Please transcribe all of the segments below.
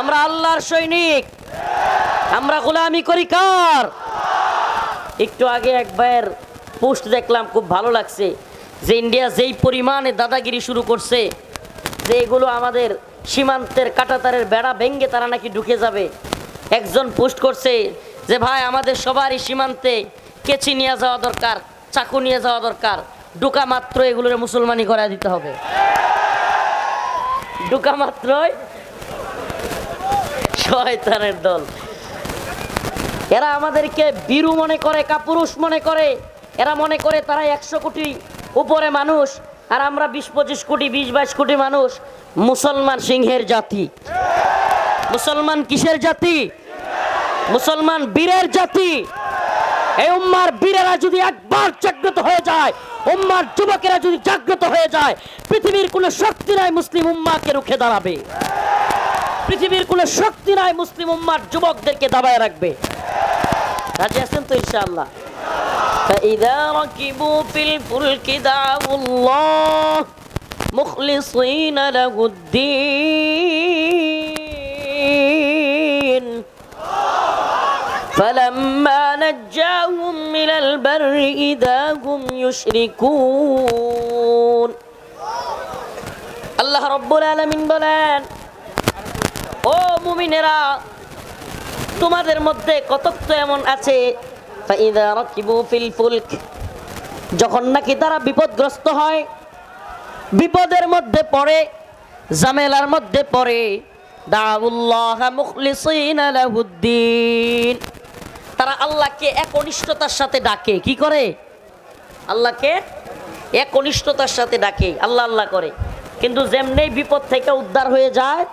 আমরা আল্লাহর সৈনিক। আমরা গোলামি করি কার? একটু আগে একবার পোস্ট দেখলাম, খুব ভালো লাগছে যে ইন্ডিয়া যেই পরিমাণে দাদাগিরি শুরু করছে, যে এগুলো আমাদের সীমান্তের কাটাতারের বেড়া ভেঙ্গে তারা নাকি ঢুকে যাবে। একজন পোস্ট করছে যে, ভাই, আমাদের সবারই সীমান্তে কেচি নিয়ে যাওয়া দরকার, চাকু নিয়ে যাওয়া দরকার ডুকা মাত্র এগুলোর মুসলমানি করা দিতে হবে। ডুকা মাত্রই শয়তানের দল। এরা আমাদেরকে বীরু মনে করে, কাপুরুষ মনে করে। এরা মনে করে তারা একশো কোটি উপরে মানুষ, আর আমরা বিশ, পঁচিশ কোটি, বিশ, বাইশ কোটি মানুষ। মুসলমান সিংহের জাতি। মুসলমান কিসের জাতি? মুসলমান বীরের জাতি। এই উম্মার বীরেরা যদি একবার জাগ্রত হয়ে যায়, উম্মার যুবকেরা যদি জাগ্রত হয়ে যায়, পৃথিবীর কোনো শক্তি নাই মুসলিম উম্মাকে রুখে দাঁড়াবে। পৃথিবীর কোনো শক্তি নাই মুসলিম উম্মার যুবকদেরকে দাবায় রাখবে রাজি আছেন তো ইনশাআল্লাহ فإذا ركبوا في الفلك دعوا الله مخلصين له الدين فلما نجاهم من البر إذا هم يشركون আল্লাহ রব্বুল আলামিন বলেন ও মুমিনেরা, তোমাদের মধ্যে কতক তো এমন আছে? যখন নাকি তারা বিপদগ্রস্ত হয়, বিপদের মধ্যে পড়ে জামেলার মধ্যে পড়ে তারা আল্লাহকে একনিষ্ঠতার সাথে ডাকে। কি করে? আল্লাহকে একনিষ্ঠতার সাথে ডাকে। আল্লাহ আল্লাহ করে। কিন্তু যেমনি বিপদ থেকে উদ্ধার হয়ে যায়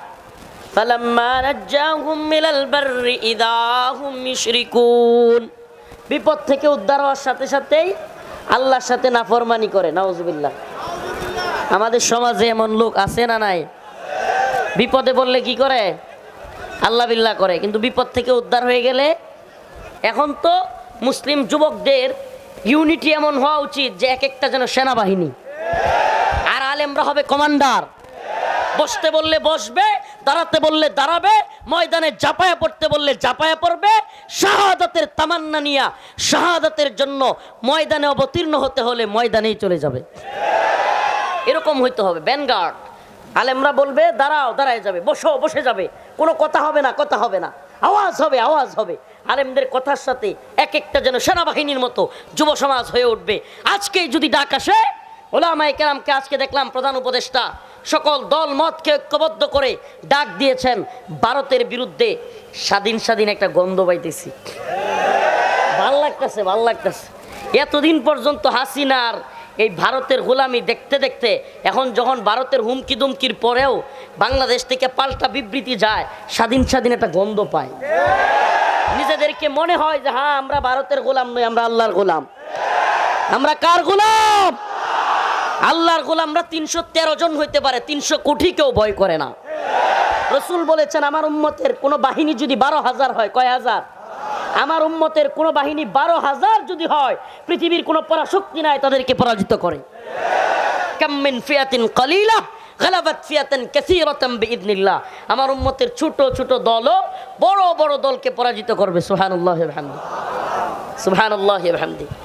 বিপদ থেকে উদ্ধার হওয়ার সাথে সাথেই আল্লাহর সাথে নাফরমানি করে, নাউজুবিল্লাহ। আমাদের সমাজে এমন লোক আছে না নাই? বিপদে বললে কি করে? আল্লাহ বিল্লাহ করে, কিন্তু বিপদ থেকে উদ্ধার হয়ে গেলে এখন তো মুসলিম যুবকদের ইউনিটি এমন হওয়া উচিত যে এক একটা যেন সেনাবাহিনী। আর আলেমরা হবে কমান্ডার। বসতে বললে বসবে, দাঁড়াতে বললে দাঁড়াবে, ময়দানে জাপায়া পড়তে বললে জাপায়া পড়বে, শাহাদাতের তামান্না নিয়া শাহাদাতের জন্য ময়দানে অবতীর্ণ হতে হলে ময়দানেই চলে যাবে। এরকম হইতে হবে ব্যানগার্ড আলেমরা বলবে, দাঁড়াও, দাঁড়ায় যাবে, বসো, বসে যাবে। কোনো কথা হবে না, কথা হবে না। আওয়াজ হবে আওয়াজ হবে। আলেমদের কথার সাথে এক একটা যেন সেনাবাহিনীর মতো যুব সমাজ হয়ে উঠবে। আজকেই যদি ডাক আসে ওলামাই কেরামকে আজকে দেখলাম প্রধান উপদেষ্টা সকল দল মতকে ঐক্যবদ্ধ করে ডাক দিয়েছেন, ভারতের বিরুদ্ধে স্বাধীন স্বাধীন একটা গন্ধ পাইতেছি। ভালো লাগতেছে ভালো লাগতেছে। এতদিন পর্যন্ত হাসিনার এই ভারতের গোলামি দেখতে দেখতে, এখন যখন ভারতের হুমকি দুমকির পরেও বাংলাদেশ থেকে পাল্টা বিবৃতি যায়, স্বাধীন স্বাধীন একটা গন্ধ পায়। নিজেদেরকে মনে হয় যে হ্যাঁ আমরা ভারতের গোলাম নই, আমরা আল্লাহর গোলাম। আমরা কার গোলাম? আল্লাহর গোলামরা তিনশো তেরো জন হইতে পারে, তিনশো কোটি কেউ ভয় করে না। রসুল বলেছেন, আমার উম্মতের কোনো বাহিনী যদি বারো হাজার হয়, কয় হাজার? আমার উম্মতের কোনো বাহিনী বারো হাজার যদি হয়, পৃথিবীর কোনো পরাশক্তি নাই, তাদেরকে পরাজিত করে। কাম্মিন ফিয়াতিন কলিলা ফিয়াতেন আমার উম্মতের ছোট ছোট দলও বড় বড় দলকে পরাজিত করবে। সুবহানাল্লাহি ওয়া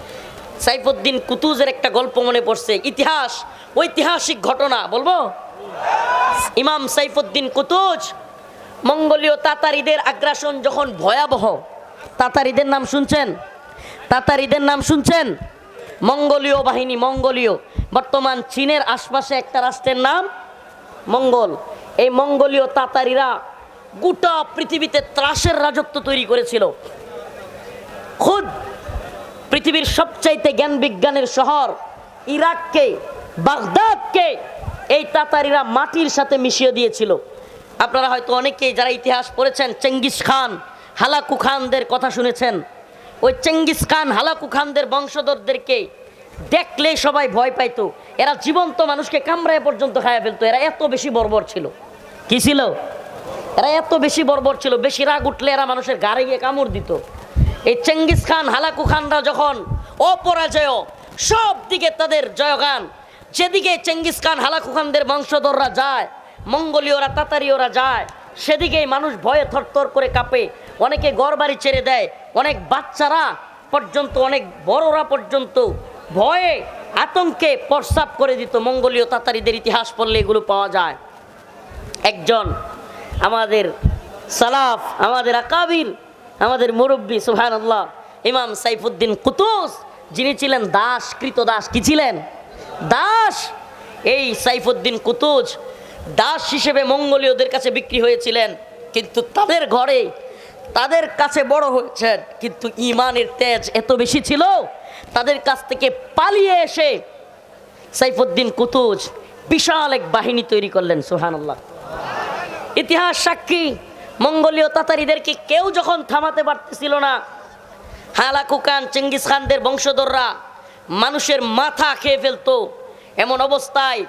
সাইফুদ্দিন কুতুজের একটা গল্প মনে পড়ছে। ইতিহাস, ঐতিহাসিক ঘটনা, বলব? ইমাম সাইফুদ্দিন কুতুজ, মঙ্গোলীয় তাতারিদের আগ্রাসন যখন ভয়াবহ, তাতারিদের নাম শুনছেন? তাতারিদের নাম শুনছেন? মঙ্গোলীয় বাহিনী, মঙ্গোলীয়। বর্তমান চীনের আশপাশে একটা রাষ্ট্রের নাম মঙ্গল। এই মঙ্গোলীয় তাতারিরা গোটা পৃথিবীতে ত্রাসের রাজত্ব তৈরি করেছিল। খুদ পৃথিবীর সবচাইতে জ্ঞান বিজ্ঞানের শহর ইরাককে, বাগদাদকে, এই তাতারিরা মাটির সাথে মিশিয়ে দিয়েছিল। আপনারা হয়তো অনেকেই যারা ইতিহাস পড়েছেন, চেঙ্গিস খান, হালাকু খানদের কথা শুনেছেন। ওই চেঙ্গিস খান, হালাকু খানদের বংশধরদেরকে দেখলেই সবাই ভয় পাইতো। এরা জীবন্ত মানুষকে কামড়ায় পর্যন্ত খাইয়া ফেলতো। এরা এত বেশি বর্বর ছিল। কি ছিল? এরা এত বেশি বর্বর ছিল, বেশি রাগ উঠলে এরা মানুষের গাড়ে গিয়ে কামড় দিত। এই চেঙ্গিস খান, হালাকু খানরা যখন অপরাজয়, সব দিকে তাদের জয়গান। যেদিকে চেঙ্গিস খান, হালাকু খানদের বংশধররা যায়, মঙ্গোলীয়রা, তাতারীয়রা যায়, সেদিকেই মানুষ ভয়ে থরথর করে কাঁপে। অনেকে বাড়ি ছেড়ে দেয়, অনেক বাচ্চারা পর্যন্ত, অনেক বড়রা পর্যন্ত ভয়ে আতঙ্কে প্রস্রাব করে দিত মঙ্গলীয় তাতারিদের ইতিহাস পড়লে এগুলো পাওয়া যায়। একজন আমাদের সালাফ, আমাদের আকাবির আমাদের মুরব্বী সুহান আল্লাহ ইমাম সাইফুদ্দিন কুতুস, যিনি ছিলেন দাস কৃত দাস, কি ছিলেন? দাস। এই সাইফুদ্দিন কুতুজ দাস হিসেবে মঙ্গলীয়দের কাছে বিক্রি হয়েছিলেন, কিন্তু তাদের ঘরে, তাদের কাছে বড় হয়েছেন, কিন্তু ইমানের তেজ এত বেশি ছিল, তাদের কাছ থেকে পালিয়ে এসে সাইফুদ্দিন কুতুজ বিশাল এক বাহিনী তৈরি করলেন সুহান আল্লাহ ইতিহাস সাক্ষী মঙ্গলীয় তাতারিদেরকে কেউ যখন থামাতে পারতেছিল না, হালাকু খান, চেঙ্গিস খানদের বংশধররা মানুষের মাথা খেয়ে ফেলতো। এমন অবস্থায়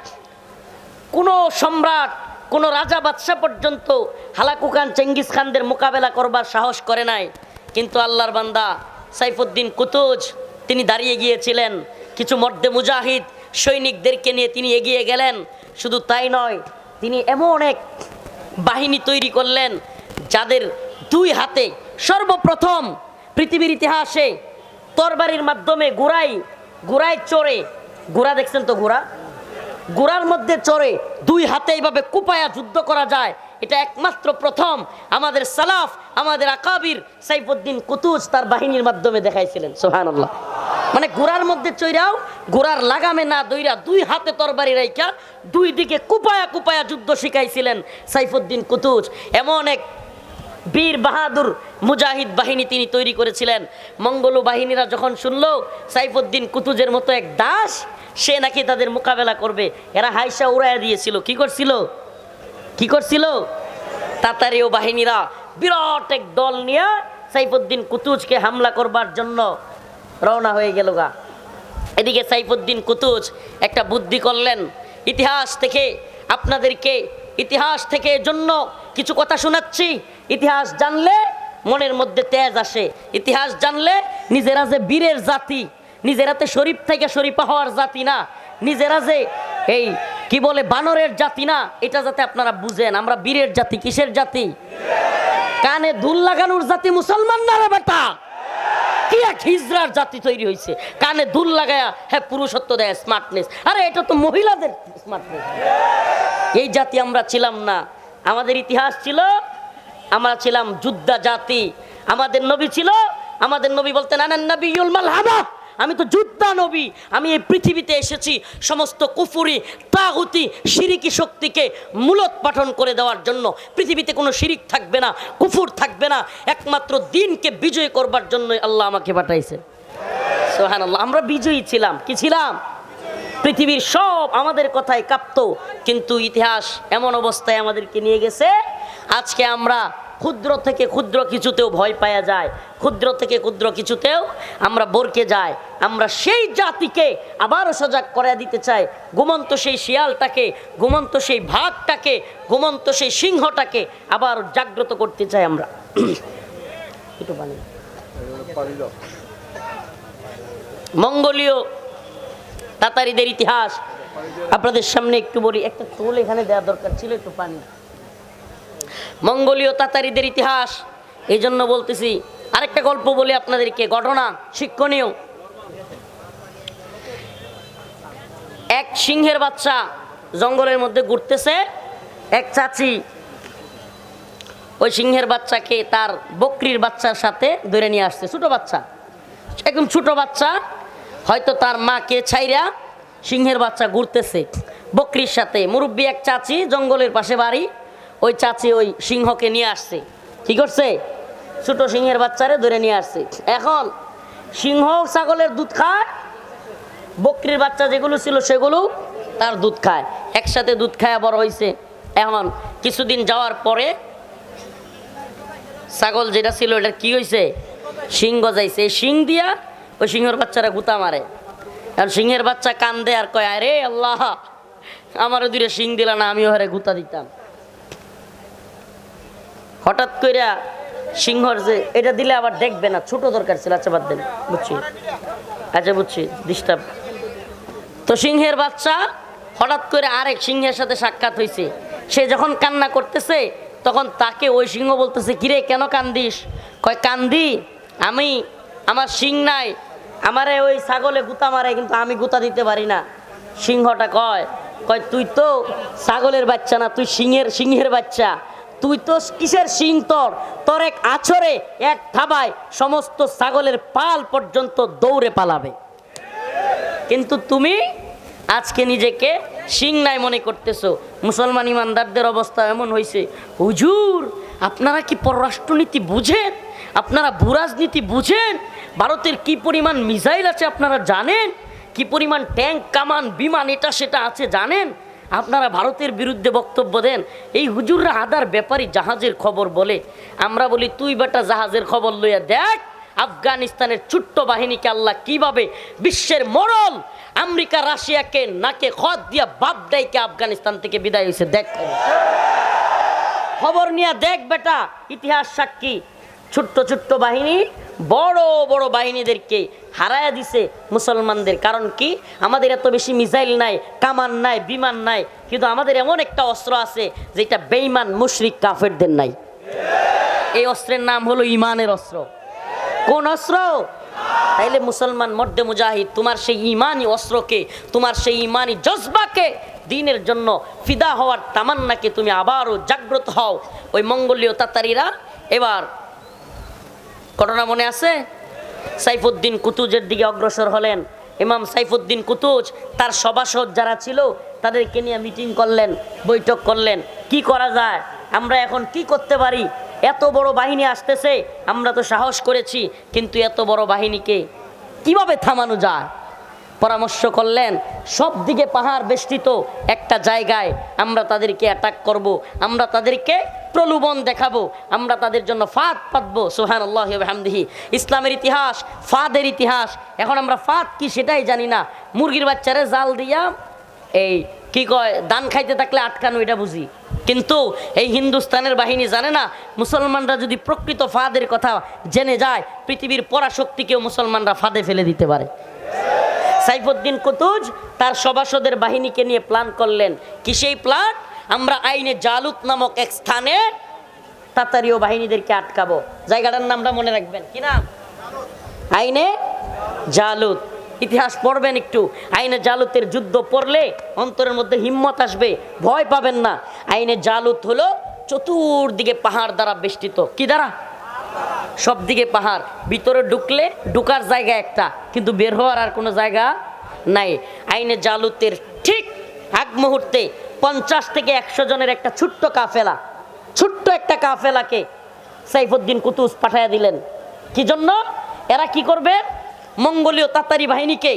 কোনো সম্রাট, কোনো রাজা বাদশাহ পর্যন্ত হালাকু খান, চেঙ্গিস খানদের মোকাবেলা করবার সাহস করে নাই। কিন্তু আল্লাহর বান্দা সাইফুদ্দিন কুতুজ, তিনি দাঁড়িয়ে গিয়েছিলেন। কিছু মর্দে মুজাহিদ সৈনিকদেরকে নিয়ে তিনি এগিয়ে গেলেন। শুধু তাই নয়, তিনি এমন এক বাহিনী তৈরি করলেন যাদের দুই হাতে সর্বপ্রথম পৃথিবীর ইতিহাসে তরবারির মাধ্যমে ঘোড়াই ঘোড়ায় চড়ে ঘোড়া দেখছেন তো ঘোড়া গোড়ার মধ্যে চড়ে দুই হাতে এইভাবে কুপায়া যুদ্ধ করা যায়, এটা একমাত্র প্রথম। আমাদের সালাফ, আমাদের আকাবির সাইফুদ্দিন কুতুজ তার বাহিনীর মাধ্যমে দেখাইছিলেন সোহানুল্লাহ মানে গোড়ার মধ্যে চৈরাও গোড়ার লাগামে না দইরা দুই হাতে তরবারি রাইকা দুই দিকে কুপায়া কুপায়া যুদ্ধ শিখাইছিলেন সাইফুদ্দিন কুতুজ। এমন এক বীর বাহাদুর মুজাহিদ বাহিনী তিনি তৈরি করেছিলেন। মঙ্গলু বাহিনীরা যখন শুনল, সাইফুদ্দিন কুতুজের মতো এক দাস, সে নাকি তাদের মোকাবেলা করবে। এরা হাইসা উড়াইয়া দিয়েছিল। কি করছিল? কি করছিল? তাতারীয় বাহিনীরা বিরাট এক দল নিয়ে সাইফুদ্দিন কুতুজকে হামলা করবার জন্য রওনা হয়ে গেল গা। এদিকে সাইফুদ্দিন কুতুজ একটা বুদ্ধি করলেন, ইতিহাস থেকে আপনাদেরকে ইতিহাস থেকে জন্য কিছু কথা শোনাচ্ছি। ইতিহাস জানলে মনের মধ্যে তেজ আসে। ইতিহাস জানলে নিজেরা যে বীরের জাতি নিজেরাতে শরীফ থেকে শরীফা হওয়ার জাতি না। নিজেরা যে এই কি বলে বানরের জাতি না, এটা যাতে আপনারা বুঝেন। আমরা বীরের জাতি, কিসের জাতি? কানে দুল লাগানোর জাতি মুসলমান না রে বেটা? কি হিজরার জাতি তৈরি হয়েছে কানে দুল লাগায়া হ্যাঁ পুরুষত্ব দেয় স্মার্টনেস আরে, এটা তো মহিলাদের স্মার্টনেস এই জাতি আমরা ছিলাম না। আমাদের ইতিহাস ছিল, আমরা ছিলাম যুদ্ধা জাতি। আমাদের নবী ছিল, আমাদের নবী বলতেন আনান মাল মালহামা আমি তো যোদ্ধা নবী, আমি এই পৃথিবীতে এসেছি, সমস্ত কুফুরি, তাগুতি, শিরিকি শক্তিকে মূলত পাঠন করে দেওয়ার জন্য। পৃথিবীতে কোনো শিরিক থাকবে না, কুফুর থাকবে না, একমাত্র দিনকে বিজয় করবার জন্যই আল্লাহ আমাকে পাঠাইছে। সোহান আল্লাহ আমরা বিজয়ী ছিলাম। কি ছিলাম? পৃথিবীর সব আমাদের কথায় কাঁপত, কিন্তু ইতিহাস এমন অবস্থায় আমাদেরকে নিয়ে গেছে। আজকে আমরা ক্ষুদ্র থেকে ক্ষুদ্র কিছুতেও ভয় পাওয়া যায়। ক্ষুদ্র থেকে ক্ষুদ্র কিছুতেও আমরা বরকে যাই। আমরা সেই জাতিকে আবারও সজাগ করে দিতে চাই। ঘুমন্ত সেই শিয়ালটাকে, ঘুমন্ত সেই ভাগটাকে, ঘুমন্ত সেই সিংহটাকে আবার জাগ্রত করতে চাই আমরা। মঙ্গলীয় তাতারিদের ইতিহাস। আপনাদের সামনে একটু বলি, একটা টোল এখানে দেওয়া দরকার ছিল, একটু পানি মঙ্গলীয় তাতারিদের ইতিহাস। এই জন্য বলতেছি, আরেকটা গল্প বলি আপনাদেরকে, ঘটনা শিক্ষণীয়। এক সিংহের বাচ্চা জঙ্গলের মধ্যে ঘুরতেছে, এক চাচি ওই সিংহের বাচ্চাকে তার বকরির বাচ্চার সাথে ধরে নিয়ে আসছে, ছোট বাচ্চা। একদম ছোট বাচ্চা, হয়তো তার মাকে ছাইরা সিংহের বাচ্চা ঘুরতেছে। বকরির সাথে, মুরব্বী এক চাচি জঙ্গলের পাশে বাড়ি ওই চাচি ওই সিংহকে নিয়ে আসছে। কি করছে? ছোট সিংহের বাচ্চারে ধরে নিয়ে আসছে। এখন সিংহ ছাগলের দুধ খায়, বকরির বাচ্চা যেগুলো ছিল সেগুলো তার দুধ খায়। একসাথে দুধ খায় বড় হয়েছে এখন কিছুদিন যাওয়ার পরে ছাগল যেটা ছিল এটা কি হয়েছে সিং গজাইছে। সিং দিয়া ওই সিংহের বাচ্চারা গুতা মারে। আর সিংহের বাচ্চা কান্দে আর কয়, আরে আল্লাহ, আমারও দূরে সিং দিলা না, আমিও হারে গুতা দিতাম। হঠাৎ কইরা সিংহর যে এটা দিলে আবার দেখবে না, ছোট দরকার ছিল আচ্ছা বাদ দেন, বুঝছি। আচ্ছা বুঝছি ডিস্টার্ব তো সিংহের বাচ্চা হঠাৎ করে আরেক সিংহের সাথে সাক্ষাৎ হয়েছে সে যখন কান্না করতেছে, তখন তাকে ওই সিংহ বলতেছে, কিরে, কেন কান্দিস? কয়, কান্দি, আমি আমার সিং নাই, আমারে ওই ছাগলে গুতা মারে, কিন্তু আমি গুতা দিতে পারি না। সিংহটা কয় কয়, তুই তো ছাগলের বাচ্চা না, তুই সিংহের সিংহের বাচ্চা। তুই তো কিসের শিং তোর? তোর এক আছরে এক থাবায় সমস্ত ছাগলের পাল পর্যন্ত দৌড়ে পালাবে। কিন্তু তুমি আজকে নিজেকে সিং নাই মনে করতেছো। মুসলমান ইমানদারদের অবস্থা এমন হয়েছে হুজুর, আপনারা কি পররাষ্ট্রনীতি বুঝেন? আপনারা ভূরাজনীতি বুঝেন? ভারতের কি পরিমাণ মিসাইল আছে আপনারা জানেন? কি পরিমাণ ট্যাঙ্ক, কামান, বিমান, এটা, সেটা আছে জানেন? আপনারা ভারতের বিরুদ্ধে বক্তব্য দেন, এই হুজুররা আদার ব্যাপারী জাহাজের খবর বলে। আমরা বলি, তুই বেটা জাহাজের খবর লইয়া দেখ, আফগানিস্তানের ছোট্ট বাহিনীকে আল্লাহ কীভাবে বিশ্বের মরল আমেরিকা, রাশিয়াকে নাকে খত দিয়া বাপ ডাইকে আফগানিস্তান থেকে বিদায় হয়েছে দেখ খবর নিয়ে দেখ বেটা, ইতিহাস সাক্ষী ছোট্ট ছোট্ট বাহিনী, বড় বড় বাহিনীদেরকে হারায়া দিছে মুসলমানদের। কারণ কি? আমাদের এত বেশি মিসাইল নাই, কামান নাই, বিমান নাই, কিন্তু আমাদের এমন একটা অস্ত্র আছে যেটা বেইমান মুশরিক, কাফেরদের নাই। এই অস্ত্রের নাম হলো ইমানের অস্ত্র। কোন অস্ত্র? তাইলে মুসলমান মর্দে মুজাহিদ, তোমার সেই ইমানি অস্ত্রকে, তোমার সেই ইমানি জজবাকে দিনের জন্য ফিদা হওয়ার তামান্নাকে তুমি আবারও জাগ্রত হও। ওই মঙ্গলীয় তাতারিরা এবার ঘটনা মনে আছে? সাইফুদ্দিন কুতুজের দিকে অগ্রসর হলেন। ইমাম সাইফুদ্দিন কুতুজ, তার সভাসদ যারা ছিল, তাদেরকে নিয়ে মিটিং করলেন, বৈঠক করলেন। কি করা যায়? আমরা এখন কি করতে পারি? এত বড় বাহিনী আসতেছে, আমরা তো সাহস করেছি, কিন্তু এত বড় বাহিনীকে কীভাবে থামানো যায়? পরামর্শ করলেন, সব দিকে পাহাড় বেষ্টিত একটা জায়গায় আমরা তাদেরকে অ্যাটাক করব। আমরা তাদেরকে প্রলোভন দেখাবো, আমরা তাদের জন্য ফাঁদ পাতবো সোহান আল্লাহ হামদিহি ইসলামের ইতিহাস, ফাদের ইতিহাস, এখন আমরা ফাঁদ কি সেটাই জানি না। মুরগির বাচ্চারে জাল দিয়া এই কি কয়, দান খাইতে থাকলে আটকানো, এটা বুঝি। কিন্তু এই হিন্দুস্তানের বাহিনী জানে না, মুসলমানরা যদি প্রকৃত ফাঁদের কথা জেনে যায়, পৃথিবীর পরাশক্তিকেও মুসলমানরা ফাঁদে ফেলে দিতে পারে। সাইফুদ্দিন কুতুজ তার সভাসদের বাহিনীকে নিয়ে প্ল্যান করলেন। কি সেই প্ল্যান আমরা আইনে জালুত নামক এক স্থানে তাতারীয় বাহিনীদেরকে আটকাবো। জায়গাটার নামটা মনে রাখবেন। কি নাম? আইনে জালুত। ইতিহাস পড়বেন একটু। আইনে জালুতের যুদ্ধ পড়লে অন্তরের মধ্যে হিম্মত আসবে। ভয় পাবেন না। আইনে জালুত হলো চতুর্দিকে পাহাড় দ্বারা বেষ্টিত। কি দ্বারা? সব দিকে পাহাড়। ভিতরে ঢুকলে ঢুকার জায়গা একটা, কিন্তু বের হওয়ার আর কোনো জায়গা নাই। আইনে জালুতের ঠিক আগ মুহূর্তে পঞ্চাশ থেকে একশো জনের একটা ছোট্ট কাফেলা। ছোট্ট একটা কাফেলাকে সাইফুদ্দিন কুতুস পাঠাইয়া দিলেন। কি জন্য? এরা কি করবে? মঙ্গলীয় তাতারি বাহিনীকে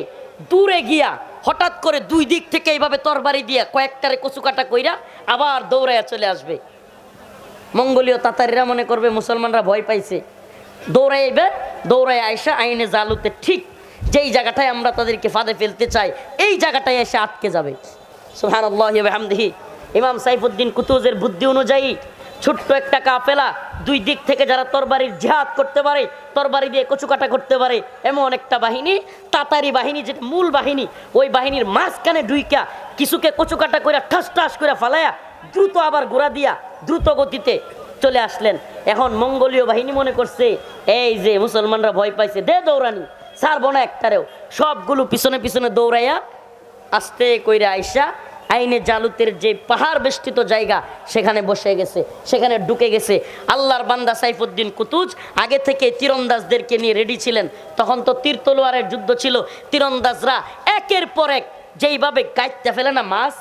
দূরে গিয়া হঠাৎ করে দুই দিক থেকে এইভাবে তরবারি দিয়া কয়েকটারে কচুকাটা কইরা আবার দৌড়াইয়া চলে আসবে। মঙ্গলীয় তাতারিরা মনে করবে মুসলমানরা ভয় পাইছে। দৌড়াইবে দৌড়াই আইসা আইনে জালুতে ঠিক যেই জায়গাটায় আমরা তাদেরকে ফাঁদে ফেলতে চাই, এই জায়গাটায় এসে আটকে যাবে। সুহান ইমাম সাইফুদ্দিন কুতুজের বুদ্ধি অনুযায়ী ছোট্ট একটা কাফেলা দুই দিক থেকে যারা তরবারির জিহাদ করতে পারে, তরবারি দিয়ে কচুকাটা করতে পারে, এমন একটা বাহিনী, তাতারি বাহিনী যেটা মূল বাহিনী, ওই বাহিনীর মাঝখানে ডুইকা কিছুকে কচুকাটা করে ঠাস ঠাস করে ফালায়া দ্রুত আবার গোড়া দিয়া দ্রুত গতিতে চলে আসলেন। এখন মঙ্গলীয় বাহিনী মনে করছে, এই যে মুসলমানরা ভয় পাইছে, দে দৌড়ানি, ছাড়বো না একটারেও। সবগুলো পিছনে পিছনে দৌড়াইয়া আস্তে কইরা আইসা আইনে জালুতের যে পাহাড় বেষ্টিত জায়গা, সেখানে বসে গেছে, সেখানে ঢুকে গেছে। আল্লাহর বান্দা সাইফুদ্দিন কুতুজ আগে থেকে তীরন্দাজদেরকে নিয়ে রেডি ছিলেন। তখন তো তীর তলোয়ারের যুদ্ধ ছিল। তীরন্দাজরা একের পর এক যেইভাবে গাইতে ফেলে না, মাছ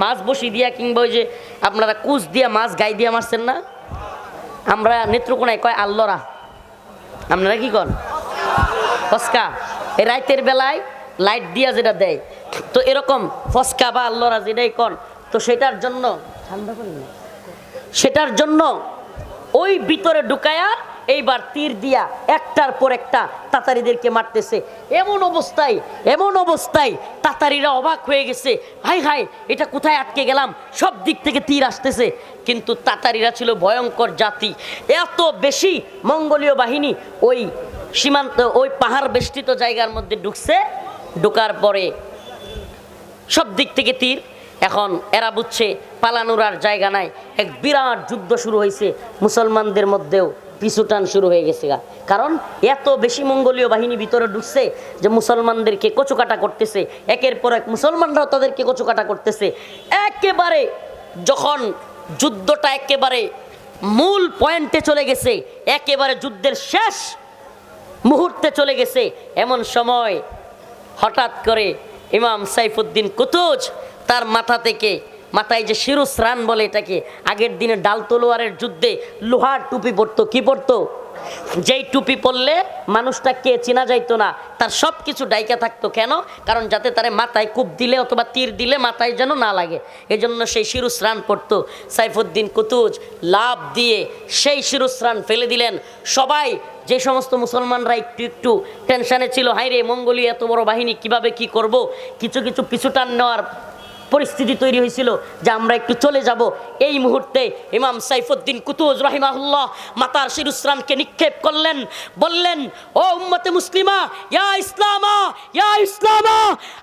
মাছ বসি দিয়া কিংবা ওই যে আপনারা কুচ দিয়া মাছ গাই দিয়া মারছেন না? আমরা নেত্রকোনায় কয়, আল্লরা। আপনারা কি কন? ফসকা এই রাইতের বেলায় লাইট দিয়া যেটা দেয়। তো এরকম ফসকা বা আল্লরা যেটাই কন? তো সেটার জন্য, ঠান্ডা সেটার জন্য ওই ভিতরে ঢুকায়া এইবার তীর দিয়া একটার পর একটা তাতারিদেরকে মারতেছে। এমন অবস্থায় এমন অবস্থায় তাতারিরা অবাক হয়ে গেছে। হাই হাই এটা কোথায় আটকে গেলাম? সব দিক থেকে তীর আসতেছে। কিন্তু তাতারিরা ছিল ভয়ঙ্কর জাতি। এত বেশি মঙ্গলীয় বাহিনী ওই সীমান্ত, ওই পাহাড় বেষ্টিত জায়গার মধ্যে ঢুকছে। ঢোকার পরে সব দিক থেকে তীর। এখন এরা বুঝছে পালানোর আর জায়গা নাই। এক বিরাট যুদ্ধ শুরু হয়েছে। মুসলমানদের মধ্যেও পিছুটান শুরু হয়ে গেছে গা। কারণ এত বেশি মঙ্গলীয় বাহিনী ভিতরে ঢুকছে যে মুসলমানদেরকে কচুকাটা করতেছে। একের পর এক মুসলমানরাও তাদেরকে কচুকাটা করতেছে। একেবারে যখন যুদ্ধটা একেবারে মূল পয়েন্টে চলে গেছে, একেবারে যুদ্ধের শেষ মুহূর্তে চলে গেছে, এমন সময় হঠাৎ করে ইমাম সাইফুদ্দিন কুতুজ তার মাথা থেকে মাথায় যে শিরুস্রান বলে এটাকে, আগের দিনে ডাল তলোয়ারের যুদ্ধে লোহার টুপি পরতো, কি পরতো? যেই টুপি পরলে মানুষটাকে চেনা যাইতো না, তার সব কিছু ডাইকা থাকতো কেন? কারণ যাতে তারে মাথায় কূপ দিলে অথবা তীর দিলে মাথায় যেন না লাগে। এজন্য সেই শিরুস্রান পড়তো। সাইফুদ্দিন কুতুজ লাভ দিয়ে সেই শিরুস্রান ফেলে দিলেন। সবাই, যে সমস্ত মুসলমানরা একটু একটু টেনশানে ছিল হাই রে মঙ্গোলিয়া এত বড় বাহিনী, কীভাবে কি করব? কিছু কিছু পিছুটান নেওয়ার পরিস্থিতি তৈরি হয়েছিল যে আমরা একটু চলে যাব। এই মুহূর্তে ইমাম সাইফুদ্দিন কুতুজ রহিমাহুল্লাহ মাতার শিরুসরানকে নিক্ষেপ করলেন, বললেন, ও উম্মতে মুসলিমা, ইয়া ইসলামা ইয়া ইসলামা,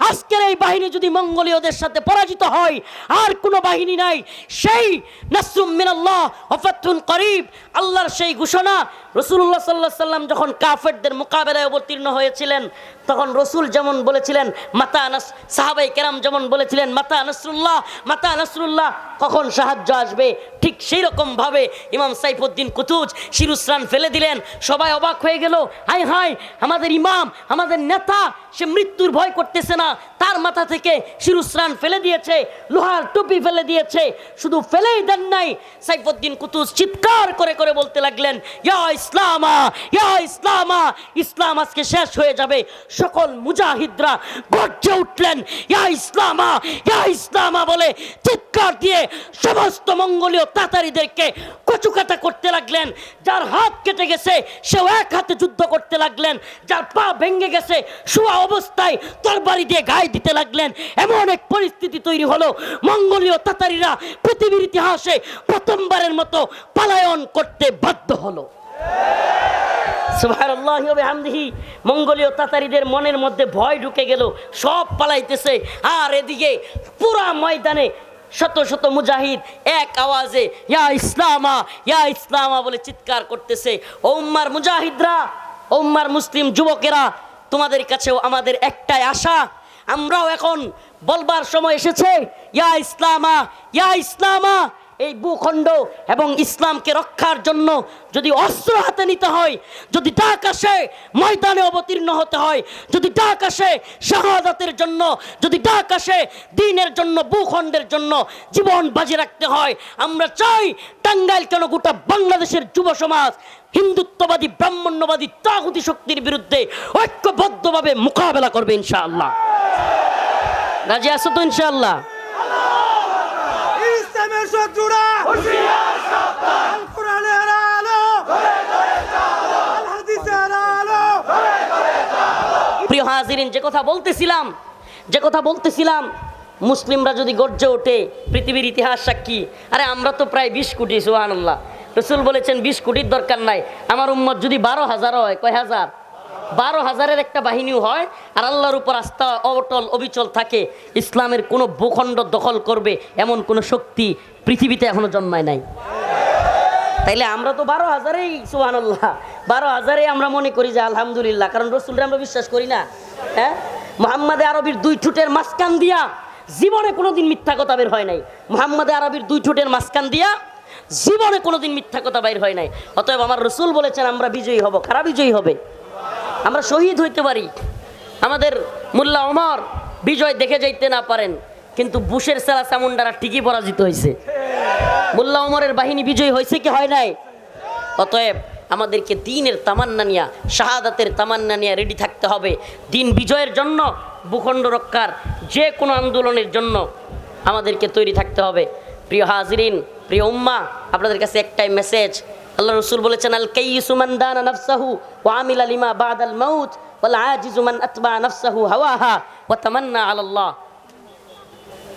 আজকের এই বাহিনী যদি মঙ্গোলীয়দের সাথে পরাজিত হয়, আর কোনো বাহিনী নাই, সেই নাসরুম মিনাল্লাহ ওয়াফাতুন করিব, আল্লাহর সেই ঘোষণা রসুল্লাহ সাল্লাহ সাল্লাম যখন কাফেরদের মোকাবেলায় অবতীর্ণ হয়েছিলেন, তখন রসুল যেমন বলেছিলেন, মাতা আনাস সাহাবাই কেরাম যেমন বলেছিলেন, মাতা নাসরুল্লাহ মাতা নাসরুল্লাহ, কখন সাহায্য আসবে? ঠিক সেই রকমভাবে ইমাম সাইফুদ্দিন কুতুজ শিরুস্রান ফেলে দিলেন। সবাই অবাক হয়ে গেল হাই হাই আমাদের ইমাম, আমাদের নেতা, সে মৃত্যুর ভয় করতেছে না। তার মাথা থেকে শিরুস্রান ফেলে দিয়েছে, লোহার টুপি ফেলে দিয়েছে, শুধু ফেলেই দেন নাই। সাইফুদ্দিন কুতুস চিৎকার করে করে বলতে লাগলেন, ইয়া ইসলামা ইয়া ইসলামা, ইসলাম আজকে শেষ হয়ে যাবে। সকল মুজাহিদরা গর্জে উঠলেন, ইয়া ইসলামা ইয়া ইসলামা বলে চিৎকার দিয়ে সমস্ত মঙ্গলীয় তাতারিদেরকে কচুকাটা করতে লাগলেন। যার হাত কেটে গেছে, সেও এক হাতে যুদ্ধ করতে লাগলেন। যার পা ভেঙে গেছে, শোয়া অবস্থায় তরবারি দিয়ে গায়ে দিতে লাগলেন। এমন এক পরিস্থিতি তৈরি হলো। মঙ্গলীয় তাতারিরা পৃথিবীর ইতিহাসে প্রথমবারের মতো পালায়ন করতে বাধ্য হলো। মঙ্গলীয় তাতারিদের মনের মধ্যে ভয় ঢুকে গেল। সব পালাইতেছে। আর এদিকে পুরা ময়দানে শত শত মুজাহিদ এক আওয়াজে, ইয়া ইসলামা ইয়া ইসলামা বলে চিৎকার করতেছে। ও উম্মার মুজাহিদরা, ও উম্মার মুসলিম যুবকেরা, তোমাদের কাছেও আমাদের একটাই আশা আমরাও এখন বলবার সময় এসেছে, ইয়া ইসলামা ইয়া ইসলামা। এই ভূখণ্ড এবং ইসলামকে রক্ষার জন্য যদি অস্ত্র হাতে নিতে হয়, যদি ডাক আসে, ময়দানে অবতীর্ণ হতে হয়, যদি ডাক আসে, শাহাদাতের জন্য, যদি ডাক আসে, দিনের জন্য, ভূখণ্ডের জন্য জীবন বাজি রাখতে হয়, আমরা চাই টাঙ্গাইল কেন গোটা বাংলাদেশের যুব সমাজ হিন্দুত্ববাদী, ব্রাহ্মণ্যবাদী তাগুতি শক্তির বিরুদ্ধে ঐক্যবদ্ধভাবে মোকাবেলা করবে ইনশাআল্লাহ। রাজি আসো তো ইনশাআল্লাহ? প্রিয় হাজিরিন, যে কথা বলতেছিলাম, যে কথা বলতেছিলাম, মুসলিমরা যদি গর্জে ওঠে, পৃথিবীর ইতিহাস সাক্ষী। আরে আমরা তো প্রায় বিশ কোটি সুহানুল্লাহ রসুল বলেছেন, বিশ কোটির দরকার নাই। আমার উম্মত যদি বারো হাজার হয়, কয় হাজার? বারো হাজারের একটা বাহিনীও হয় আর আল্লাহর উপর আস্থা, অটল, অবিচল থাকে, ইসলামের কোনো ভূখণ্ড দখল করবে এমন কোনো শক্তি পৃথিবীতে এখনও জন্মায় নাই। তাইলে আমরা তো বারো হাজারেই সুহানুল্লাহ বারো হাজারে আমরা মনে করি যে আলহামদুলিল্লাহ, কারণ রসুলরা আমরা বিশ্বাস করি না। হ্যাঁ? মোহাম্মদে আরবির দুই ঠুটের মাঝখান দিয়া জীবনে কোনোদিন মিথ্যা কথা বের হয় নাই। মোহাম্মদে আরবির দুই ঠুটের মাঝখান দিয়া জীবনে কোনোদিন মিথ্যা কথা বাইর হয় নাই। অতএব আমার রসুল বলেছেন, আমরা বিজয়ী হব। খারাপ বিজয়ী হবে? আমরা শহীদ হইতে পারি। আমাদের মোল্লা ওমর বিজয় দেখে যাইতে না পারেন, কিন্তু বুশের সেলা চামুন্ডারা ঠিকই পরাজিত হয়েছে মোল্লা ওমরের বাহিনী বিজয়ী হয়েছে কি হয় নাই? অতএব আমাদেরকে দিনের তামান্না নিয়া, শাহাদাতের তামান্না নিয়ে রেডি থাকতে হবে। দিন বিজয়ের জন্য, ভূখণ্ড রক্ষার যে কোনো আন্দোলনের জন্য আমাদেরকে তৈরি থাকতে হবে। প্রিয় হাজরিন প্রিয় উম্মা, আপনাদের কাছে একটাই মেসেজ আল্লাহ রসুল বলেছেন, আল কাইসুমান দানা নাফসাহু ওয়া আমিলা লিমা বাদাল মাউত ওয়াল আজিজু মান আতবা নাফসাহু হাওয়াহা ওয়া তামান্না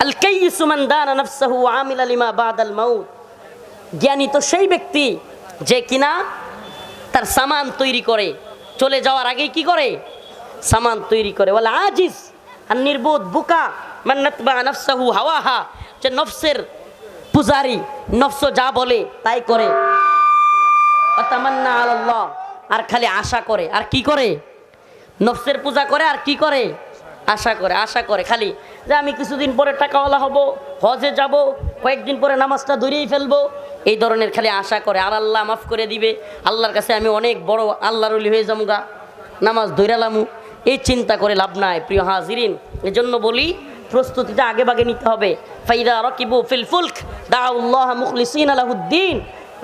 আল কাইসু মান দানা নাফসাহু ওয়া আমিলা লিমা বাদাল মাউত। জ্ঞানী তো সেই ব্যক্তি যে কিনা তার সামান তৈরি করে। চলে যাওয়ার আগেই কি করে? সামান তৈরি করে। বলে আজিজ, আর নির্বোধ বুকা মান্নাতবা নফসাহু হাওয়াহা। যে নফসের পূজারি নফস যা বলে তাই করে। অতামান্না আল্লাহ আর খালি আশা করে। আর কি করে? নফসের পূজা করে, আর কি করে? আশা করে আশা করে খালি। যে আমি কিছুদিন পরে টাকাওয়ালা হব, হজে যাব, কয়েকদিন পরে নামাজটা ধরেই ফেলব, এই ধরনের খালি আশা করে। আর আল্লাহ মাফ করে দিবে। আল্লাহর কাছে আমি অনেক বড় আল্লাহর অলি হয়ে যামগা। নামাজ ধৈরালামু এই চিন্তা করে লাভ নাই, প্রিয় হাজিরিন। এজন্য বলি প্রস্তুতিটা আগে বাগে নিতে হবে। ফাইদা রকিবু ফিল ফুলক, দাউল্লাহ মুখলিসিন আলাহুদ্দিন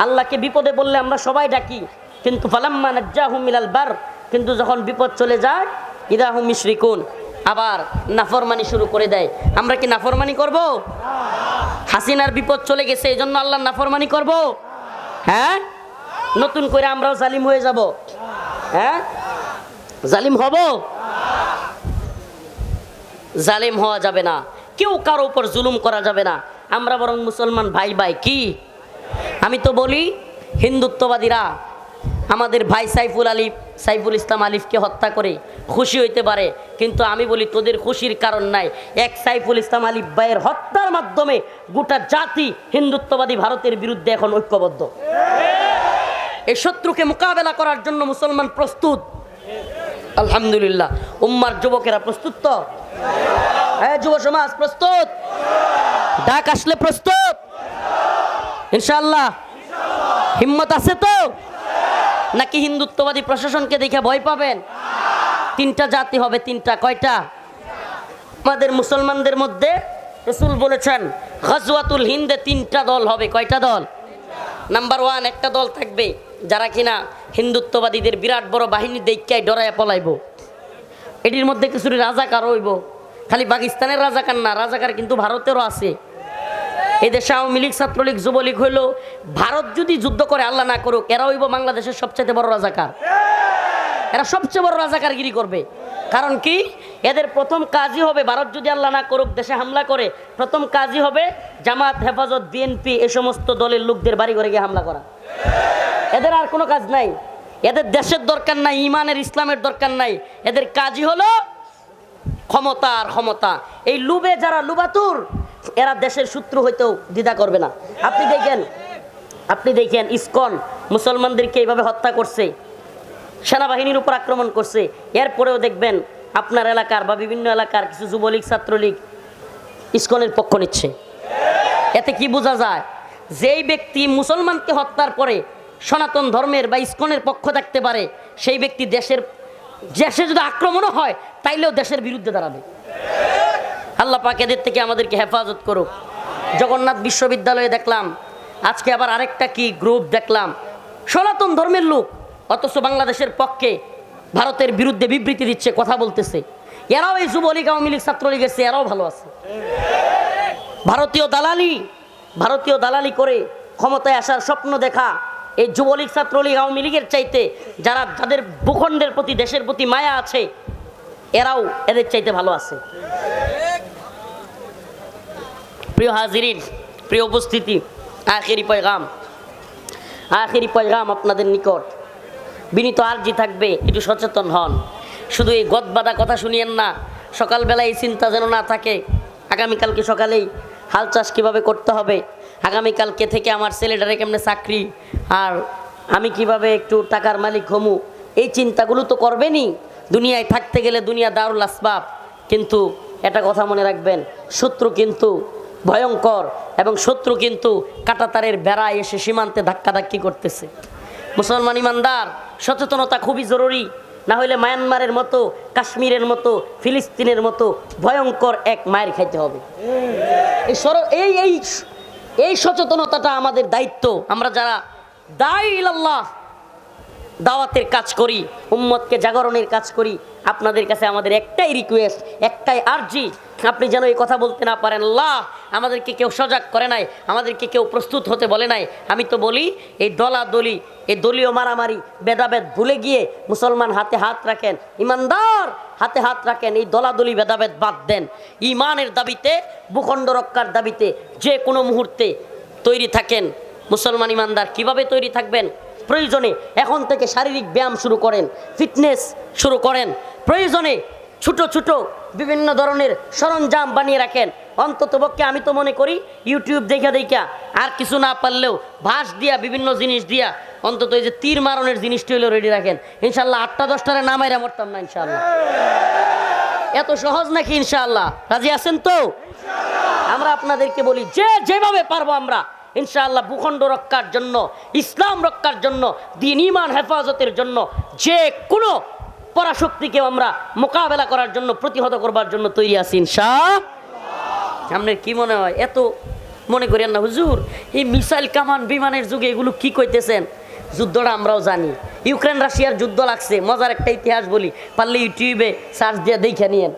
আল্লাহকে বিপদে বললে আমরা সবাই ডাকি, কিন্তু ফালাম্মা নাজ্জাহুম মিলাল বার, কিন্তু যখন বিপদ চলে যায় ইদাহুম মিশরিকুন, আবার নাফরমানি শুরু করে দেয়। আমরা কি নাফরমানি করব? হাসিনার বিপদ চলে গেছে এই জন্য আল্লাহ নাফরমানি করব? হ্যাঁ? নতুন করে আমরাও জালিম হয়ে যাব। হ্যাঁ? জালিম হব? জালিম হওয়া যাবে না। কেউ কারও উপর জুলুম করা যাবে না। আমরা বরং মুসলমান ভাই ভাই, কি? আমি তো বলি, হিন্দুত্ববাদীরা আমাদের ভাই সাইফুল আলিফ সাইফুল ইসলাম আলিফকে হত্যা করে খুশি হইতে পারে। কিন্তু আমি বলি, তোদের খুশির কারণ নাই। এক সাইফুল ইসলাম আলিফ ভাইয়ের হত্যার মাধ্যমে গোটা জাতি হিন্দুত্ববাদী ভারতের বিরুদ্ধে এখন ঐক্যবদ্ধ। এই শত্রুকে মোকাবেলা করার জন্য মুসলমান প্রস্তুত। আলহামদুলিল্লাহ। উম্মার যুবকেরা প্রস্তুত তো? হ্যাঁ যুব সমাজ, প্রস্তুত? ডাক আসলে প্রস্তুত? ইনশাল্লাহ হিম্মত আছে তো? নাকি হিন্দুত্ববাদী প্রশাসনকে দেখে ভয় পাবেন? তিনটা জাতি হবে, তিনটা, কয়টা? আমাদের মুসলমানদের মধ্যে রসুল বলেছেন, গজওয়াতুল হিন্দে তিনটা দল হবে। কয়টা দল? নাম্বার ওয়ান একটা দল থাকবে, যারা কিনা হিন্দুত্ববাদীদের বিরাট বড় বাহিনী দেখায় ডরাইয়া পলাইব। এটির মধ্যে কিছু রাজাকার হইব। খালি পাকিস্তানের রাজাকার না, রাজাকার কিন্তু ভারতেরও আছে। এই দেশে আওয়ামী লীগ, ছাত্রলীগ, যুবলীগ হইল, ভারত যদি যুদ্ধ করে, আল্লাহ না করুক, এরা হইব বাংলাদেশের সবচেয়ে বড় রাজাকার। এরা সবচেয়ে বড় রাজাকারগিরি করবে। কারণ কি? এদের প্রথম কাজই হবে, ভারত যদি আল্লাহ না করুক, দেশে হামলা করে, প্রথম কাজই হবে জামাত, হেফাজত, বিএনপি, এ সমস্ত দলের লোকদের বাড়ি ঘরে গিয়ে হামলা করা। এদের আর কোনো কাজ নাই। এদের দেশের দরকার নাই, ইমানের ইসলামের দরকার নাই। এদের কাজই হলো ক্ষমতা আর ক্ষমতা। এই লুবে যারা লুবাতুর, এরা দেশের শত্রু হইতেও দ্বিধা করবে না। আপনি দেখেন আপনি দেখেন, ইসকন মুসলমানদেরকে এইভাবে হত্যা করছে, সেনাবাহিনীর উপর আক্রমণ করছে। এরপরেও দেখবেন, আপনার এলাকার বা বিভিন্ন এলাকার কিছু যুবলীগ, ছাত্রলীগ ইসকনের পক্ষ নিচ্ছে। এতে কি বোঝা যায়? যেই ব্যক্তি মুসলমানকে হত্যার পরে সনাতন ধর্মের বা ইসকনের পক্ষ থাকতে পারে, সেই ব্যক্তি দেশের, দেশে যদি আক্রমণও হয়, তাইলেও দেশের বিরুদ্ধে দাঁড়াবে। আল্লাহ পাক এদের থেকে আমাদেরকে হেফাজত করুক। জগন্নাথ বিশ্ববিদ্যালয়ে দেখলাম, আজকে আবার আরেকটা কি গ্রুপ দেখলাম। সনাতন ধর্মের লোক, অথচ বাংলাদেশের পক্ষে ভারতের বিরুদ্ধে বিবৃতি দিচ্ছে, কথা বলতেছে। এরাও এই যুবলীগ, আওয়ামী লীগ, ছাত্রলীগের চেয়ে এরাও ভালো আছে। ভারতীয় দালালি ভারতীয় দালালি করে ক্ষমতায় আসার স্বপ্ন দেখা এই যুবলীগ ছাত্রলীগ আওয়ামী লীগের চাইতে যারা, যাদের ভূখণ্ডের প্রতি, দেশের প্রতি মায়া আছে, এরাও এদের চাইতে ভালো আছে। প্রিয় হাজিরিন, প্রিয় উপস্থিতি, আখেরি পয়গাম আখেরি পয়গাম আপনাদের নিকট। বিনীত আর্জি থাকবে, একটু সচেতন হন। শুধু এই গদবাদা কথা শুনিয়েন না সকালবেলা এই চিন্তা যেন না থাকে, আগামীকালকে সকালেই হাল চাষ কীভাবে করতে হবে আগামীকালকে থেকে আমার ছেলেটারে কেমনে চাকরি? আর আমি কীভাবে একটু টাকার মালিক হমু? এই চিন্তাগুলো তো করবেনই। দুনিয়ায় থাকতে গেলে দুনিয়া দারুল আসবাব। কিন্তু এটা কথা মনে রাখবেন, শত্রু কিন্তু ভয়ঙ্কর এবং শত্রু কিন্তু কাটাতারের বেড়ায় এসে সীমান্তে ধাক্কাধাক্কি করতেছে। মুসলমান ইমানদার, সচেতনতা খুবই জরুরি। না হলে মায়ানমারের মতো, কাশ্মীরের মতো, ফিলিস্তিনের মতো ভয়ঙ্কর এক মায়ের খাইতে হবে। এই সর এই এই এই সচেতনতাটা আমাদের দায়িত্ব। আমরা যারা দায়ী দাওয়াতের কাজ করি উম্মতকে জাগরণের কাজ করি আপনাদের কাছে আমাদের একটাই রিকোয়েস্ট একটাই আর্জি। আপনি যেন এই কথা বলতে না পারেন। আল্লাহ, আমাদেরকে কেউ সজাগ করে নাই, আমাদেরকে কেউ প্রস্তুত হতে বলে নাই। আমি তো বলি, এই দলাদলি, এই দলীয় মারামারি, ভেদাভেদ ভুলে গিয়ে মুসলমান হাতে হাত রাখেন। ইমানদার হাতে হাত রাখেন, এই দলাদলি, ভেদাভেদ বাদ দেন। ইমানের দাবিতে, ভূখণ্ড রক্ষার দাবিতে যে কোনো মুহূর্তে তৈরি থাকেন। মুসলমান ইমানদার কীভাবে তৈরি থাকবেন? প্রয়োজনে এখন থেকে শারীরিক ব্যায়াম শুরু করেন, ফিটনেস শুরু করেন। প্রয়োজনে ছোট ছোট বিভিন্ন ধরনের সরঞ্জাম বানিয়ে রাখেন। অন্তত পক্ষে আমি তো মনে করি ইউটিউব দেখা দেখা আর কিছু না পারলেও ভাস দিয়া বিভিন্ন জিনিস দিয়া অন্তত এই যে তীর মারণের জিনিসটি হলেও রেডি রাখেন। ইনশাল্লাহ আটটা দশটারে নামাইরা মরতাম না ইনশাল্লাহ এত সহজ নাকি ইনশাল্লাহ রাজি আছেন তো? আমরা আপনাদেরকে বলি যে যেভাবে পারব আমরা, ইনশাআল্লাহ ভূখণ্ড রক্ষার জন্য, ইসলাম রক্ষার জন্য, দিন ইমান হেফাজতের জন্য যে কোনো পরাশক্তিকে আমরা মোকাবেলা করার জন্য, প্রতিহত করবার জন্য তৈরি আছি ইনশা আপনার কি মনে হয়? এত মনে করেন না, হুজুর, এই মিসাইল কামান বিমানের যুগে এগুলো কি কইতেছেন? যুদ্ধটা আমরাও জানি। ইউক্রেন, রাশিয়ার যুদ্ধ লাগছে, মজার একটা ইতিহাস বলি, পারলে ইউটিউবে সার্চ দিয়ে দেখে নিয়েন।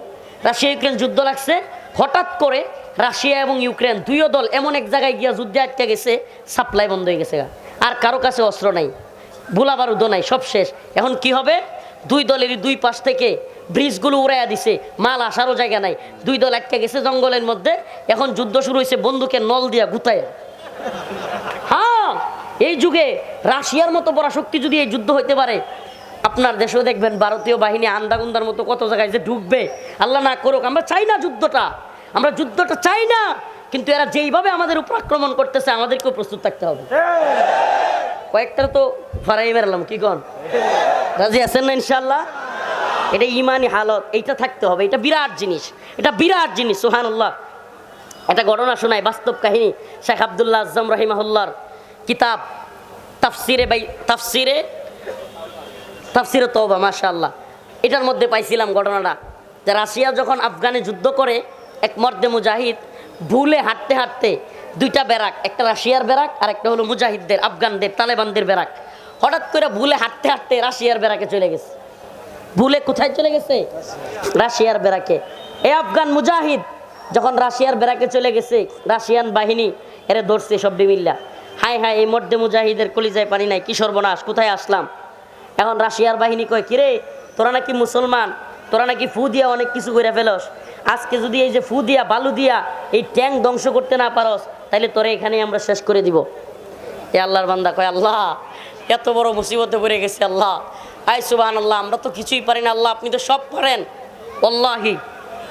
রাশিয়া, ইউক্রেন যুদ্ধ লাগছে, হঠাৎ করে রাশিয়া এবং ইউক্রেন দুইও দল এমন এক জায়গায় গিয়া যুদ্ধে আটকে গেছে, সাপ্লাই বন্ধ হয়ে গেছে আর কারও কাছে অস্ত্র নাই গোলা বারুদও নাই, সব শেষ। এখন কি হবে? দুই দলের দুই পাশ থেকে ব্রিজগুলো উড়াইয়া দিছে। মাল আসারও জায়গা নাই। দুই দল একটা গেছে জঙ্গলের মধ্যে। এখন যুদ্ধ শুরু হয়েছে বন্দুকের নল দিয়া গুতায় হ্যাঁ এই যুগে রাশিয়ার মতো বড় শক্তি যদি এই যুদ্ধ হইতে পারে, আপনার দেশেও দেখবেন ভারতীয় বাহিনী আন্দাগুন্দার মতো কত জায়গায় যে ঢুকবে আল্লাহ না করুক, আমরা চাই না যুদ্ধটা। আমরা যুদ্ধটা চাই না। কিন্তু এরা যেইভাবে আমাদের উপর আক্রমণ করতেছে আমাদেরকেও প্রস্তুত থাকতে হবে। কয়েকটা তো ফারাই বেরালাম কি কন? রাজি আছেন না ইনশাল্লাহ এটা ইমানি হালত এইটা থাকতে হবে এটা বিরাট জিনিস এটা বিরাট জিনিস সোহানুল্লাহ একটা ঘটনা শোনায় বাস্তব কাহিনী শেখ আবদুল্লাহ আজম রহিমাহুল্লার কিতাব তাফসিরে বাই তাফসিরে তাফসিরে তওবা মাশাআল্লাহ। এটার মধ্যে পাইছিলাম ঘটনাটা যে রাশিয়া যখন আফগানে যুদ্ধ করে এক মর্দে মুজাহিদ ভুলে হাঁটতে হাঁটতে দুইটা ব্যারাক, একটা রাশিয়ার ব্যারাক আর একটা হলো মুজাহিদদের, আফগানদের, তালেবানদের ব্যারাক। হঠাৎ করে ভুলে হাঁটতে হাঁটতে রাশিয়ার ব্যারাকে চলে গেছে। ভুলে কোথায় চলে গেছে? রাশিয়ার বেরাকে এ আফগান মুজাহিদ যখন রাশিয়ার বেরাকে চলে গেছে, রাশিয়ান বাহিনী এরে ধরছে সব বিমিল্লা হাই হাই, এই মধ্যে মুজাহিদের কলিজায় পানি নাই, কি সর্বনাশ, কোথায় আসলাম? এখন রাশিয়ার বাহিনী কয়, কিরে, তোরা নাকি মুসলমান, তোরা নাকি ফু দিয়া অনেক কিছু করে ফেলস। আজকে যদি এই যে ফু দিয়া, বালু দিয়া এই ট্যাঙ্ক ধ্বংস করতে না পারস তাহলে তোরে এখানে আমরা শেষ করে দিব। এ আল্লাহর বান্দা কয়, আল্লাহ, এত বড় মুসিবতে পড়ে গেছে আল্লাহ। আই সুবাহ আল্লাহ আমরা তো কিছুই পারি না, আল্লাহ, আপনি তো সব পারেন। আল্লাহি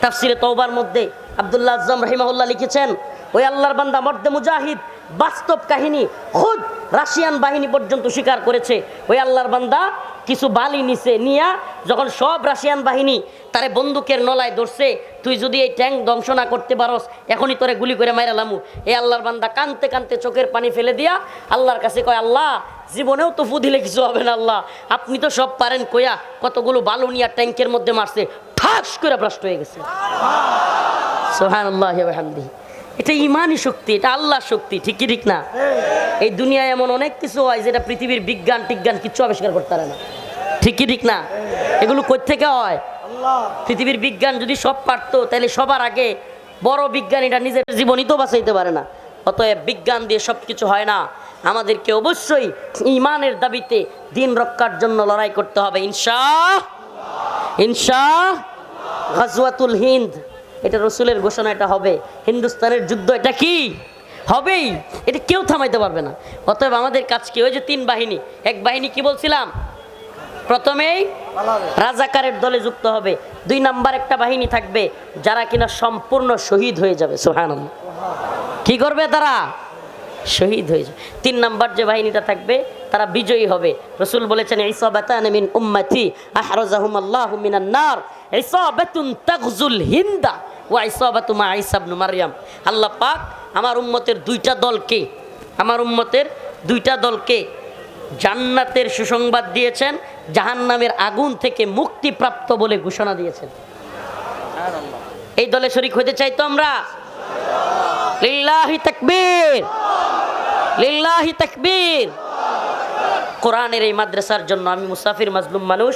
তাফসিরে তওবার মধ্যে আব্দুল্লাহ আজম রহিমাহুল্লাহ লিখেছেন, ওই আল্লাহর বান্দা মর্দে মুজাহিদ, বাস্তব কাহিনী খুদ রাশিয়ান বাহিনী পর্যন্ত স্বীকার করেছে। ওই আল্লাহর বান্দা কিছু বালি নিছে নিয়া যখন সব রাশিয়ান বাহিনী তারে বন্দুকের নলায় ধরছে, তুই যদি এই ট্যাঙ্ক ধ্বংস না করতে পারস, এখনই তোরে গুলি করে মাইরালামু এই আল্লাহর বান্দা কানতে কানতে চোখের পানি ফেলে দিয়া আল্লাহর কাছে কয়, আল্লাহ, জীবনেও তো ফু দিলে কিছু হবে না, আল্লাহ। আপনি তো সব পারেন কয়া কতগুলো বালু নিয়া ট্যাঙ্কের মধ্যে মারছে, ঠাস করে ভ্রষ্ট হয়ে গেছে। সোহান আল্লাহ হামদি এটা ইমানই শক্তি এটা আল্লাহ শক্তি ঠিক কি ঠিক না? এই দুনিয়ায় এমন অনেক কিছু হয় যেটা পৃথিবীর বিজ্ঞান টিজ্ঞান কিচ্ছু আবিষ্কার করতে পারে না। ঠিক কি ঠিক না? এগুলো থেকে হয়? পৃথিবীর বিজ্ঞান যদি সব পারতো তাহলে সবার আগে বড় বিজ্ঞানীটা নিজের জীবনই তো বাঁচাইতে পারে না। অতএব বিজ্ঞান দিয়ে সব কিছু হয় না। আমাদেরকে অবশ্যই ইমানের দাবিতে দিন রক্ষার জন্য লড়াই করতে হবে ইনশা ইনশা গাজওয়াতুল হিন্দ। এটা রসুলের ঘোষণা, এটা হবে। হিন্দুস্তানের যুদ্ধ এটা কি? হবেই। এটা কেউ থামাইতে পারবে না। অতএব আমাদের কাজ কি? ওই যে তিন বাহিনী। এক বাহিনী কি বলছিলাম? প্রথমেই রাজাকারের দলে যুক্ত হবে। দুই নাম্বার একটা বাহিনী থাকবে, যারা কিনা সম্পূর্ণ শহীদ হয়ে যাবে। সোহান কি করবে তারা? শহীদ হয়ে যাবে। তিন নাম্বার যে বাহিনীটা থাকবে, তারা বিজয়ী হবে। রসুল বলেছেন, ইসাবাতান মিন হিন্দা। ওয়া ইসাবাতু মা ঈসা ইবনে মারইয়াম আল্লাহ পাক আমার উম্মতের দুইটা দলকে আমার উম্মতের দুইটা দলকে জান্নাতের সুসংবাদ দিয়েছেন জাহান্নামের আগুন থেকে মুক্তিপ্রাপ্ত বলে ঘোষণা দিয়েছেন। এই দলে শরিক হতে চাই তো আমরা? লিল্লাহি তাকবীর। লিল্লাহি তাকবীর। কোরআনের এই মাদ্রাসার জন্য আমি মুসাফির মাজলুম মানুষ।